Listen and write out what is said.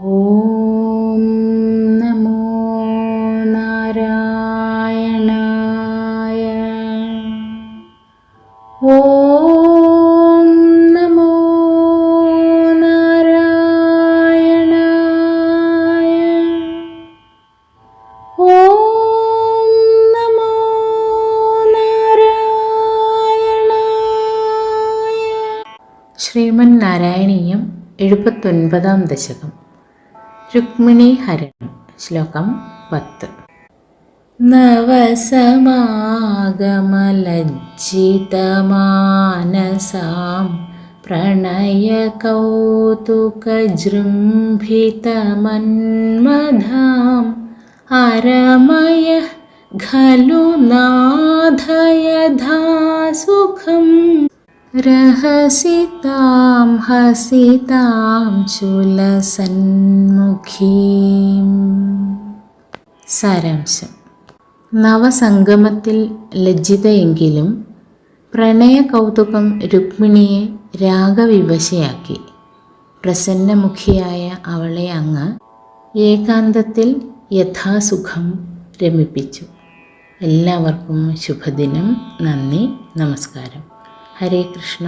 ഓം നമോ നാരായണായ. ഓം നമോ നാരായണായ. ഓം നമോ നാരായണായ. ശ്രീമൻ നാരായണീയം എഴുപത്തൊൻപതാം ദശകം. रुक्मिणीहरणं श्लोकं पत् नवसमागमलज्जितमानसां प्रणयकौतुकजृम्भितमन्मधाम् अरमयः खलु नाधयधा सुखम् रहसितां हसितां ചുലസന്മുഖീം സാരാംശം നവസംഗമത്തിൽ ലജ്ജിതയെങ്കിലും പ്രണയ കൗതുകം രുക്മിണിയെ രാഗവിവശയാക്കി പ്രസന്നമുഖിയായ അവളെ അങ്ങ് ഏകാന്തത്തിൽ യഥാസുഖം രമിപ്പിച്ചു എല്ലാവർക്കും ശുഭദിനം നന്ദി നമസ്കാരം ഹരേ കൃഷ്ണ.